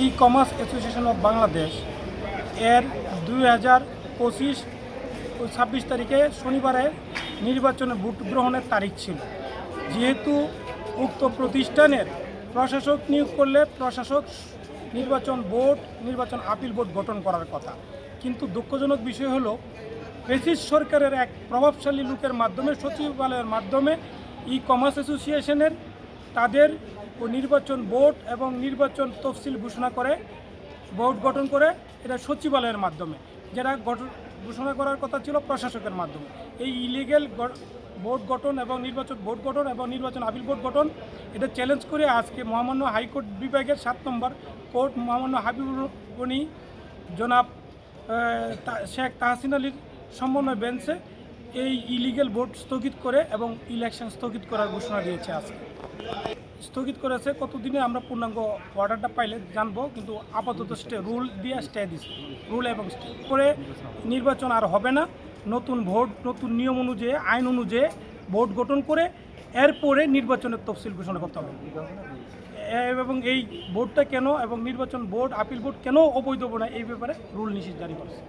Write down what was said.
E commerce association of Bangladesh এর দুই হাজার পঁচিশ ও ছাব্বিশ তারিখে শনিবারে নির্বাচনে ভোট গ্রহণের তারিখ ছিল। যেহেতু উক্ত প্রতিষ্ঠানের প্রশাসক নিয়োগ করলে প্রশাসক নির্বাচন বোর্ড নির্বাচন আপিল বোর্ড গঠন করার কথা। কিন্তু দুঃখজনক বিষয় হলো, ব্রিটিশ সরকারের এক প্রভাবশালী লোকের মাধ্যমে, সচিবালয়ের মাধ্যমে ই কমার্স অ্যাসোসিয়েশনের তাদের নির্বাচন বোর্ড এবং নির্বাচন তফসিল ঘোষণা করে, বোর্ড গঠন করে এটা সচিবালয়ের মাধ্যমে। যেটা গঠন ঘোষণা করার কথা ছিল প্রশাসকের মাধ্যমে। এই ইলিগেল বোর্ড গঠন এবং নির্বাচন বোর্ড গঠন এবং নির্বাচন আপিল বোর্ড গঠন, এটা চ্যালেঞ্জ করে আজকে মহামান্য হাইকোর্ট বিভাগের সাত নম্বর কোর্ট মহামান্য হাবিবুর গনি জনাব শেখ তাহসিন আলীর সমন্বয় বেঞ্চে এই ইলিগেল ভোট স্থগিত করে এবং ইলেকশন স্থগিত করার ঘোষণা দিয়েছে আজকে। স্থগিত করেছে, কতদিনে আমরা পূর্ণাঙ্গ অর্ডারটা পাইলে জানব, কিন্তু আপাতত স্টে রুল দিয়ে স্টে দিচ্ছে রুল এবং স্টে করে নির্বাচন আর হবে না, নতুন ভোট নতুন নিয়ম অনুযায়ী, আইন অনুযায়ী ভোট গঠন করে এরপরে নির্বাচনের তফসিল ঘোষণা করতে হবে। এবং এই ভোটটা কেন এবং নির্বাচন বোর্ড আপিল বোর্ড কেন অবৈধ না এই ব্যাপারে রুল নিষেধ জারি করেছে।